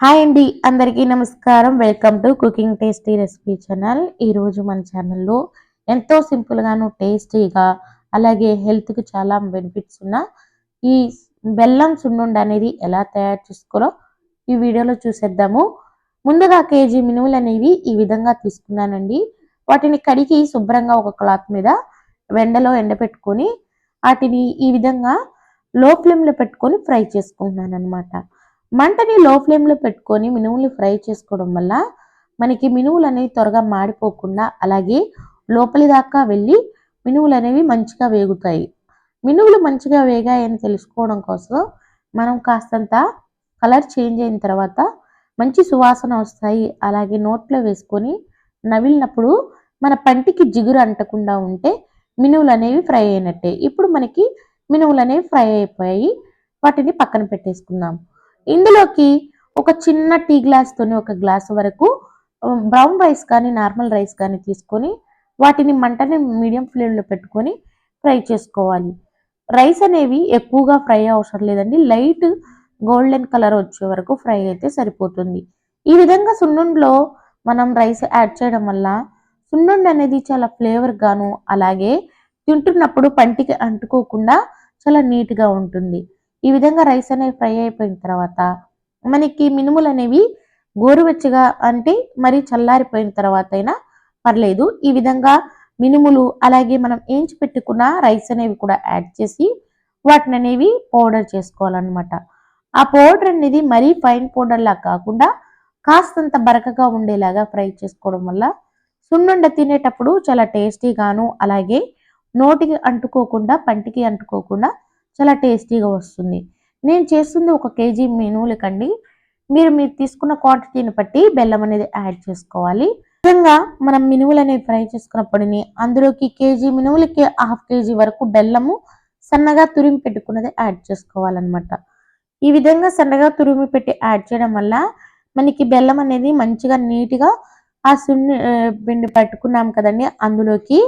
Hi అండి అందరికీ నమస్కారం. Welcome to cooking tasty recipe channel ఈరోజు మన ఛానల్లో ఎంతో సింపుల్గాను టేస్టీగా అలాగే హెల్త్కి చాలా బెనిఫిట్స్ ఉన్న ఈ బెల్లం సున్నుండ అనేది ఎలా తయారు చేసుకోవాలో ఈ వీడియోలో చూసేద్దాము. ముందుగా కేజీ మినుములు అనేవి ఈ విధంగా తీసుకున్నానండి. వాటిని కడిగి శుభ్రంగా ఒక క్లాత్ మీద వెండలో ఎండపెట్టుకొని వాటిని ఈ విధంగా లో ఫ్లేమ్లో పెట్టుకొని ఫ్రై చేసుకుంటున్నాను అనమాట మంటని లో ఫ్లేమ్లో పెట్టుకొని మినుములు ఫ్రై చేసుకోవడం వల్ల మనకి మినుములు అనేవి త్వరగా మాడిపోకుండా అలాగే లోపలి దాకా వెళ్ళి మినుములు అనేవి మంచిగా వేగుతాయి. మినుములు మంచిగా వేగాయని తెలుసుకోవడం కోసం మనం కాస్తంత కలర్ చేంజ్ అయిన తర్వాత మంచి సువాసన వస్తాయి. అలాగే నోట్లో వేసుకొని నవిలినప్పుడు మన పంటికి జిగురు అంటకుండా ఉంటే మినువులు అనేవి ఫ్రై అయినట్టే. ఇప్పుడు మనకి మినువులు అనేవి ఫ్రై అయిపోయాయి. వాటిని పక్కన పెట్టేసుకుందాం. ఇందులోకి ఒక చిన్న టీ గ్లాస్తోని ఒక గ్లాస్ వరకు బ్రౌన్ రైస్ కానీ నార్మల్ రైస్ కానీ తీసుకొని వాటిని మంటని మీడియం ఫ్లేమ్లో పెట్టుకొని ఫ్రై చేసుకోవాలి. రైస్ అనేవి ఎక్కువగా ఫ్రై అవసరం లేదండి. లైట్ గోల్డెన్ కలర్ వచ్చే వరకు ఫ్రై అయితే సరిపోతుంది. ఈ విధంగా సున్నుండిలో మనం రైస్ యాడ్ చేయడం వల్ల సున్నుండి అనేది చాలా ఫ్లేవర్ గాను అలాగే తింటున్నప్పుడు పంటికి అంటుకోకుండా చాలా నీట్గా ఉంటుంది. ఈ విధంగా రైస్ అనేవి ఫ్రై అయిపోయిన తర్వాత మనకి మినుములు అనేవి గోరువెచ్చగా అంటే మరి చల్లారిపోయిన తర్వాత అయినా పర్లేదు. ఈ విధంగా మినుములు అలాగే మనం ఏంచి పెట్టుకున్న రైస్ అనేవి కూడా యాడ్ చేసి వాటిని అనేవి పౌడర్ చేసుకోవాలన్నమాట. ఆ పౌడర్ అనేది మరీ ఫైన్ పౌడర్లా కాకుండా కాస్తంత బరకగా ఉండేలాగా ఫ్రై చేసుకోవడం వల్ల సున్నుండ తినేటప్పుడు చాలా టేస్టీగాను అలాగే నోటికి అంటుకోకుండా పంటికి అంటుకోకుండా చాలా టేస్టీగా వస్తుంది. నేను చేస్తుంది ఒక కేజీ మినువులకండి మీరు మీరు తీసుకున్న క్వాంటిటీని బట్టి బెల్లం అనేది యాడ్ చేసుకోవాలి. విధంగా మనం మినువులు అనేవి ఫ్రై చేసుకున్నప్పటిని అందులోకి కేజీ మినువులకి హాఫ్ కేజీ వరకు బెల్లము సన్నగా తురిమి పెట్టుకున్నది యాడ్ చేసుకోవాలన్నమాట. ఈ విధంగా సన్నగా తురిమి పెట్టి యాడ్ చేయడం వల్ల మనకి బెల్లం అనేది మంచిగా నీట్గా ఆ సున్ని పిండి పట్టుకున్నాం కదండి అందులోకి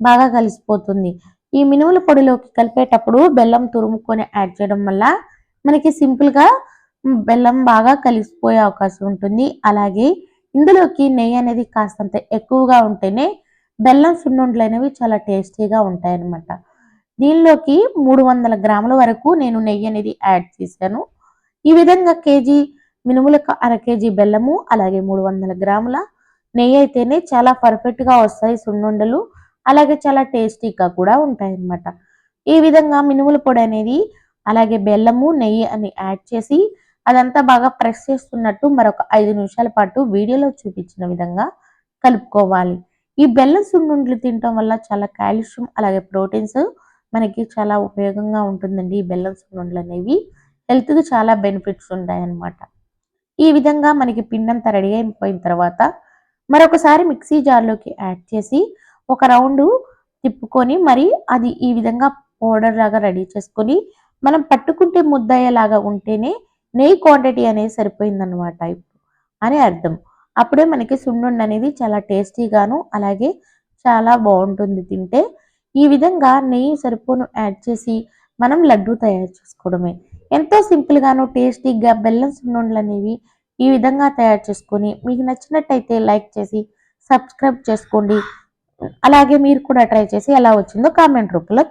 బాగా కలిసిపోతుంది. ఈ మినుముల పొడిలోకి కలిపేటప్పుడు బెల్లం తురుముకొని యాడ్ చేయడం వల్ల మనకి సింపుల్గా బెల్లం బాగా కలిసిపోయే అవకాశం ఉంటుంది. అలాగే ఇందులోకి నెయ్యి అనేది కాస్తంత ఎక్కువగా ఉంటేనే బెల్లం సున్నుండలు అనేవి చాలా టేస్టీగా ఉంటాయన్నమాట. దీనిలోకి మూడు వందల గ్రాముల వరకు నేను నెయ్యి అనేది యాడ్ చేశాను. ఈ విధంగా కేజీ మినుములకు అర కేజీ బెల్లము అలాగే మూడు వందల గ్రాముల నెయ్యి అయితేనే చాలా పర్ఫెక్ట్గా వస్తాయి సున్నుండలు. అలాగే చాలా టేస్టీగా కూడా ఉంటాయి అన్నమాట ఈ విధంగా మినుముల పొడి అనేది అలాగే బెల్లము నెయ్యి అని యాడ్ చేసి అదంతా బాగా ప్రెస్ చేస్తున్నట్టు మరొక ఐదు నిమిషాల పాటు వీడియోలో చూపించిన విధంగా కలుపుకోవాలి. ఈ బెల్లం సున్నుండ్లు తినటం వల్ల చాలా కాల్షియం అలాగే ప్రోటీన్స్ మనకి చాలా ఉపయోగంగా ఉంటుందండి ఈ బెల్లం సున్నుండ్లు అనేవి. హెల్త్కి చాలా బెనిఫిట్స్ ఉంటాయన్నమాట. ఈ విధంగా మనకి పిండంతా రెడీ అయిపోయిన తర్వాత మరొకసారి మిక్సీ జార్లోకి యాడ్ చేసి ఒక రౌండ్ తిప్పుకొని మరి అది ఈ విధంగా పౌడర్ లాగా రెడీ చేసుకొని మనం పట్టుకుంటే ముద్దయ్యేలాగా ఉంటేనే నెయ్యి క్వాంటిటీ అనేది సరిపోయిందనమాట ఇప్పుడు అని అర్థం. అప్పుడే మనకి సున్నుండ అనేది చాలా టేస్టీగాను అలాగే చాలా బాగుంటుంది తింటే. ఈ విధంగా నెయ్యి సరిపోను యాడ్ చేసి మనం లడ్డు తయారు చేసుకోవడమే. ఎంతో సింపుల్గాను టేస్టీగా బెల్లం సున్నుండలు అనేవి ఈ విధంగా తయారు చేసుకొని మీకు నచ్చినట్టయితే లైక్ చేసి సబ్స్క్రైబ్ చేసుకోండి. అలాగే మీరు కూడా ట్రై చేసి ఎలా వచ్చిందో కామెంట్ రూపంలో